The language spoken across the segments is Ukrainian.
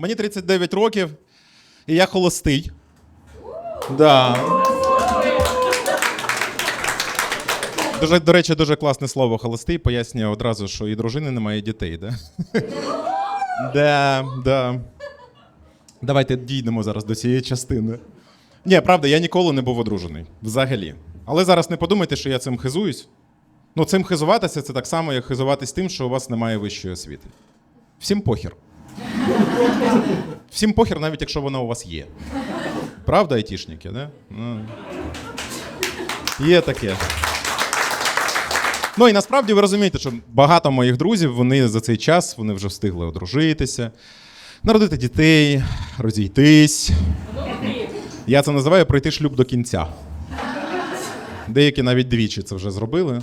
Мені 39 років, і я холостий. Да. Дуже, до речі, дуже класне слово холостий. Пояснює одразу, що і дружини немає, і дітей, да? Да, да. Давайте дійдемо зараз до цієї частини. Ні, правда, я ніколи не був одружений. Взагалі. Але зараз не подумайте, що я цим хизуюсь. Ну, цим хизуватися це так само, як хизуватись тим, що у вас немає вищої освіти. Всім похір. Всім похір, навіть якщо вона у вас є. Правда, айтішники, да? Ну. Є таке. Ну і насправді ви розумієте, що багато моїх друзів вони за цей час вони вже встигли одружитися, народити дітей, розійтись. Я це називаю пройти шлюб до кінця. Деякі навіть двічі це вже зробили.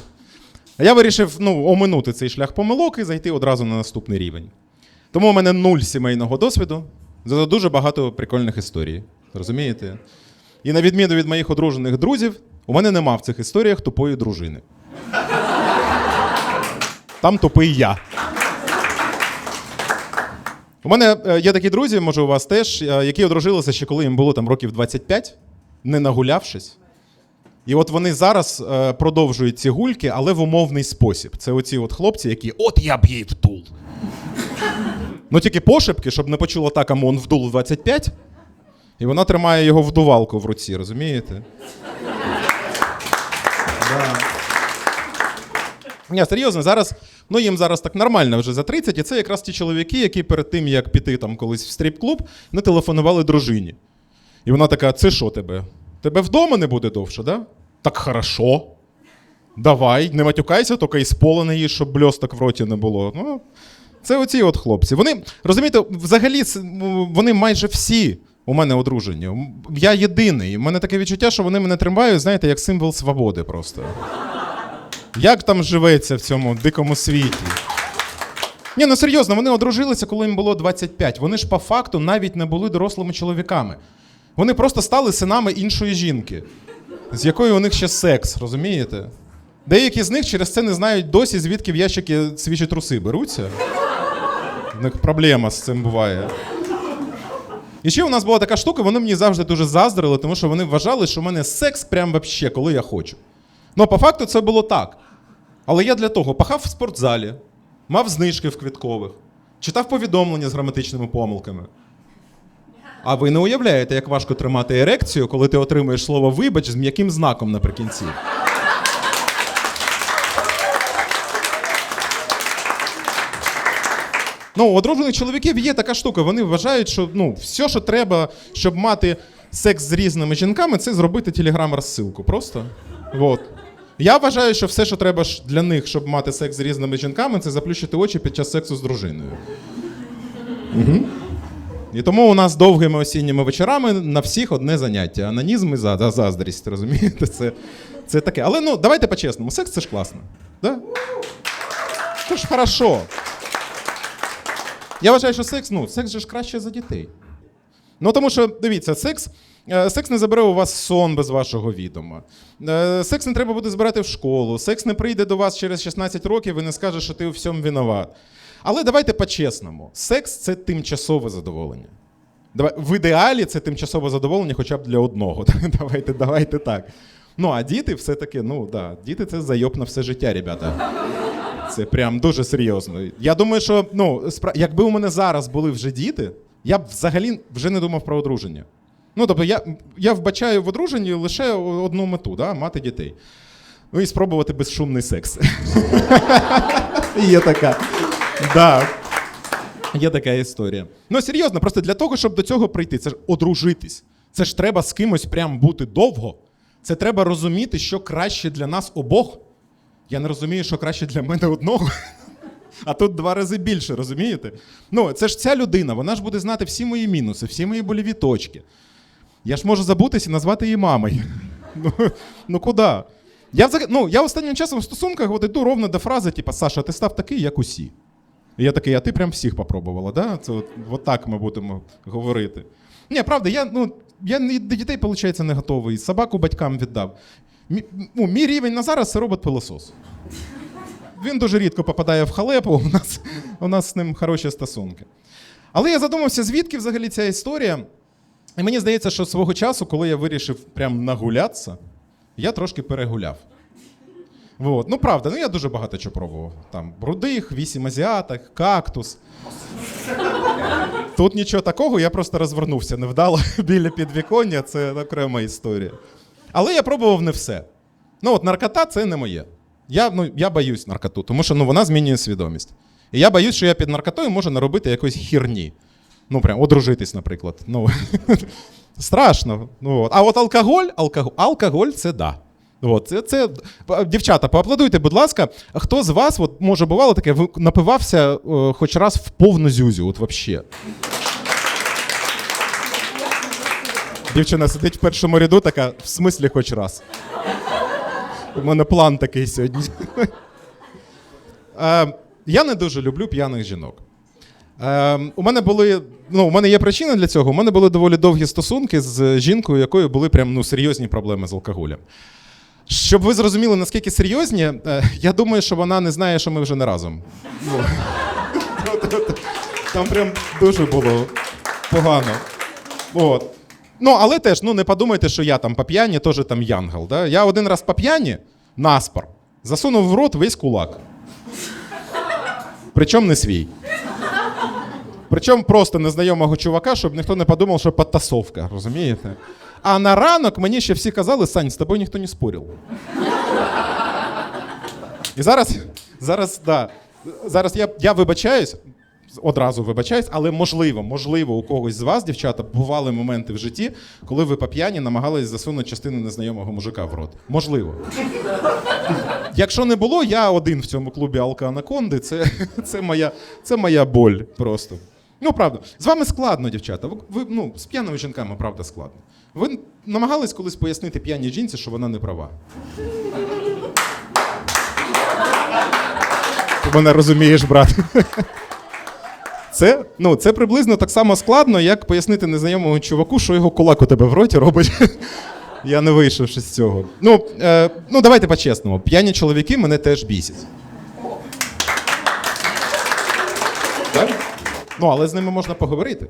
А я вирішив ну, оминути цей шлях помилок і зайти одразу на наступний рівень. Тому у мене нуль сімейного досвіду, зато дуже багато прикольних історій. Розумієте? І на відміну від моїх одружених друзів, у мене нема в цих історіях тупої дружини. Там тупий я. У мене е, є такі друзі, може, у вас теж, е, які одружилися ще коли їм було там років 25, не нагулявшись. І от вони зараз е, продовжують ці гульки, але в умовний спосіб. Це оці от хлопці, які от я б їй втул. Ну тільки пошепки, щоб не почула так, а он вдул 25, і вона тримає його вдувалку в руці, розумієте? Да. Ні, серйозно, зараз, ну їм зараз так нормально вже за 30, і це якраз ті чоловіки, які перед тим, як піти там колись в стріп-клуб, не телефонували дружині. І вона така: це що тебе? Тебе вдома не буде довше, да? Так хорошо. Давай, не матюкайся, тільки із пола не їж, щоб бльосток в роті не було. Ну, це оці от хлопці. Вони, розумієте, взагалі вони майже всі у мене одружені. Я єдиний. У мене таке відчуття, що вони мене тримають, знаєте, як символ свободи просто. Як там живеться в цьому дикому світі? Ні, ну серйозно, вони одружилися, коли їм було 25. Вони ж по факту навіть не були дорослими чоловіками. Вони просто стали синами іншої жінки, з якою у них ще секс, розумієте? Деякі з них через це не знають досі, звідки в ящики свіжі труси беруться. У них проблема з цим буває. І ще у нас була така штука, вони мені завжди дуже заздрили, тому що вони вважали, що в мене секс прям вообще, коли я хочу. Ну, по факту, це було так. Але я для того пахав в спортзалі, мав знижки в квіткових, читав повідомлення з граматичними помилками. А ви не уявляєте, як важко тримати ерекцію, коли ти отримуєш слово вибач з м'яким знаком наприкінці. Ну, одружених чоловіків є така штука. Вони вважають, що ну, все, що треба, щоб мати секс з різними жінками, це зробити телеграм-розсилку. Просто. Вот. Я вважаю, що все, що треба для них, щоб мати секс з різними жінками, це заплющити очі під час сексу з дружиною. Угу. І тому у нас довгими осінніми вечорами на всіх одне заняття. Анонізм і заздрість, розумієте? Це, це таке. Але ну, давайте по-чесному, секс це ж класно. Да? Це ж хорошо. Я вважаю, що секс, ну, секс же ж краще за дітей. Ну, тому що, дивіться, секс, е, секс не забере у вас сон без вашого відома. Е, Секс не треба буде збирати в школу. Секс не прийде до вас через 16 років і не скаже, що ти у всьому винуват. Але давайте по-чесному: секс це тимчасове задоволення. В ідеалі це тимчасове задоволення хоча б для одного. Давайте, давайте так. Ну, а діти все-таки, ну да, діти це зайоб на все життя, ребята. Це прям дуже серйозно. Я думаю, що ну, спра... якби у мене зараз були вже діти, я б взагалі вже не думав про одруження. Ну, тобто, я, я вбачаю в одруженні лише одну мету да? мати дітей. Ну і спробувати безшумний секс. Є така. Да. Є така історія. Ну, серйозно, просто для того, щоб до цього прийти, це ж одружитись. Це ж треба з кимось прям бути довго. Це треба розуміти, що краще для нас обох. Я не розумію, що краще для мене одного. А тут два рази більше, розумієте? Ну, це ж ця людина, вона ж буде знати всі мої мінуси, всі мої боліві точки. Я ж можу забутися і назвати її мамою. Ну, ну куди? Я, ну, я останнім часом в стосунках от йду ровно до фрази, типу, Саша, ти став такий, як усі. І я такий, а ти прям всіх попробувала, да? Це от, от так ми будемо говорити. Ні, правда, я, ну, я до дітей, виходить, не готовий. Собаку батькам віддав. Мі, ну, мій рівень на зараз це робот-пилосос. Він дуже рідко попадає в халепу, у нас, у нас з ним хороші стосунки. Але я задумався, звідки взагалі ця історія. І мені здається, що свого часу, коли я вирішив прям нагулятися, я трошки перегуляв. Вот. Ну, правда, ну я дуже багато чого пробував. Там брудих, вісім азіаток, кактус. Тут нічого такого, я просто розвернувся невдало біля підвіконня, це окрема історія. Але я пробував не все. Ну, от наркота це не моє. Я, ну, я боюсь наркоту, тому що ну, вона змінює свідомість. І я боюсь, що я під наркотою можу наробити якоїсь хірні. Ну, прям одружитись, наприклад. Ну, страшно. Ну, от. А от алкоголь, алкоголь, алкоголь це да. От, це, це, дівчата, поаплодуйте, будь ласка. Хто з вас, от, може, бувало таке, напивався е, хоч раз в повну зюзю, от взагалі? Дівчина сидить в першому ряду, така, в смислі хоч раз. У мене план такий сьогодні. Е, я не дуже люблю п'яних жінок. Е, у мене були. Ну, у мене є причина для цього. У мене були доволі довгі стосунки з жінкою, у якої були прям ну, серйозні проблеми з алкоголем. Щоб ви зрозуміли, наскільки серйозні, е, я думаю, що вона не знає, що ми вже не разом. Ну, Там прям дуже було погано. От. Ну, але теж, ну не подумайте, що я там по п'яні, теж там янгол. Да? Я один раз по п'яні, наспор, засунув в рот весь кулак. Причому не свій. Причому просто незнайомого чувака, щоб ніхто не подумав, що підтасовка, розумієте? А на ранок мені ще всі казали, Сань, з тобою ніхто не спорив. І зараз, зараз, да, зараз я, я вибачаюсь, одразу вибачаюсь, але можливо, можливо, у когось з вас, дівчата, бували моменти в житті, коли ви по п'яні намагались засунути частину незнайомого мужика в рот. Можливо. Якщо не було, я один в цьому клубі Алка Анаконди. Це, це, моя, це моя боль просто. Ну, правда, з вами складно, дівчата. Ви ну, з п'яними жінками, правда, складно. Ви намагались колись пояснити п'яній жінці, що вона не права. Ти мене розумієш, брат. Це, ну, це приблизно так само складно, як пояснити незнайомому чуваку, що його кулак у тебе в роті робить. Я не вийшов з цього. Ну, е, ну давайте по-чесному. П'яні чоловіки мене теж бісять. Так? Ну, але з ними можна поговорити.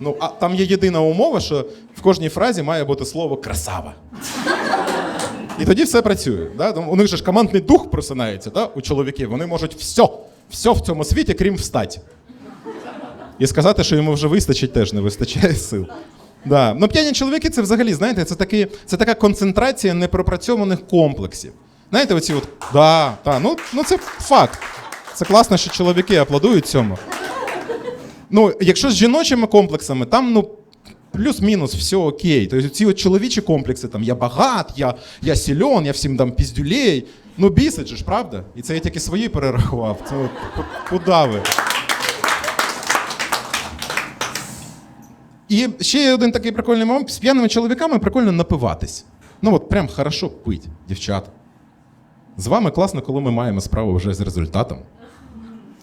Ну, а там є єдина умова, що в кожній фразі має бути слово красава. І тоді все працює. Да? У них же ж командний дух просинається, да? у чоловіків. Вони можуть все, все в цьому світі, крім встать. І сказати, що йому вже вистачить, теж не вистачає сил. Да. Ну, п'яні чоловіки це взагалі, знаєте, це, такі, це така концентрація непропрацьованих комплексів. Знаєте, оці от. Да, да, ну, ну це факт. Це класно, що чоловіки аплодують цьому. Ну, якщо з жіночими комплексами, там, ну. Плюс-мінус, все окей. Тобто ці от чоловічі комплекси, там я багат, я, я сильон, я всім дам піздюлей. Ну, бісить же ж, правда? І це я тільки свої перерахував. Це от, ку- куди ви? І ще є один такий прикольний момент. З п'яними чоловіками прикольно напиватись. Ну от прям хорошо пить, дівчата. З вами класно, коли ми маємо справу вже з результатом.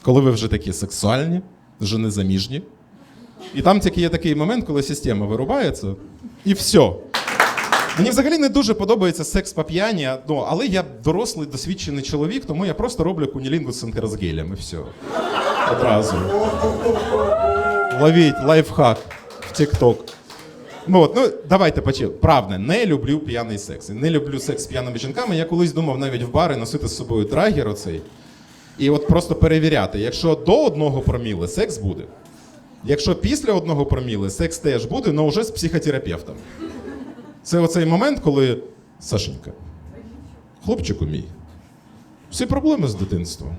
Коли ви вже такі сексуальні, вже незаміжні. І там тільки є такий момент, коли система вирубається, і все. Мені взагалі не дуже подобається секс по п'яні, ну, але я дорослий, досвідчений чоловік, тому я просто роблю кунілінгу з ентеросгелем, і все. Одразу. Ловіть лайфхак в TikTok. Ну, от, ну, давайте почали. Правда, не люблю п'яний секс. Не люблю секс з п'яними жінками. Я колись думав навіть в бари носити з собою драгер оцей. І от просто перевіряти, якщо до одного проміли секс буде. Якщо після одного проміли секс теж буде, але вже з психотерапевтом. Це оцей момент, коли Сашенька, хлопчику мій, всі проблеми з дитинством.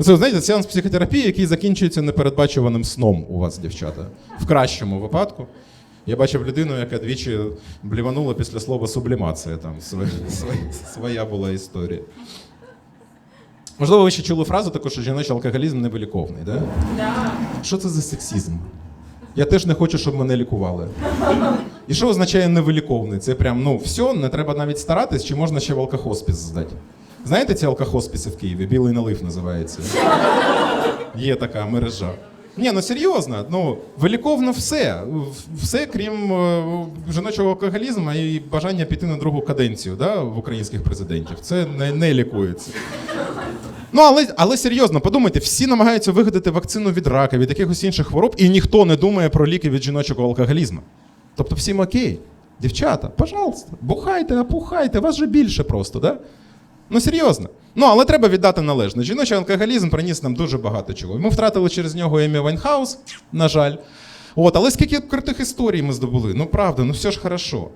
Це, знаєте, сеанс психотерапії, який закінчується непередбачуваним сном у вас, дівчата. В кращому випадку. Я бачив людину, яка двічі бліванула після слова сублімація. Там своя, своя, своя була історія. Можливо, ви ще чули фразу таку, що жіночий алкоголізм невиліковний, да? Да. Що це за сексізм? Я теж не хочу, щоб мене лікували. І що означає невиліковний? Це прям, ну, все, не треба навіть старатись, чи можна ще в алкохоспіс здати? Знаєте ці алкохоспіси в Києві? Білий налив називається. Є така мережа. Ні, ну серйозно, ну виліковно все. Все, крім е, жіночого алкоголізму і бажання піти на другу каденцію да, в українських президентів. Це не, не лікується. Ну, але, але серйозно, подумайте, всі намагаються вигадати вакцину від рака, від якихось інших хвороб, і ніхто не думає про ліки від жіночого алкоголізму. Тобто всім окей. Дівчата, пожалуйста, бухайте, опухайте, вас же більше просто, да? Ну, серйозно. Ну, але треба віддати належне. Жіночий алкоголізм приніс нам дуже багато чого. Ми втратили через нього Емі Вайнхаус, на жаль. От, але скільки крутих історій ми здобули. Ну, правда, ну все ж хорошо.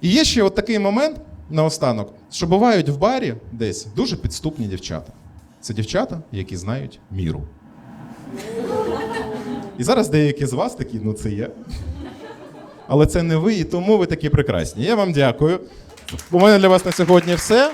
І є ще от такий момент наостанок, що бувають в барі десь дуже підступні дівчата. Це дівчата, які знають міру. І зараз деякі з вас такі, ну це я. Але це не ви, і тому ви такі прекрасні. Я вам дякую. У мене для вас на сьогодні все.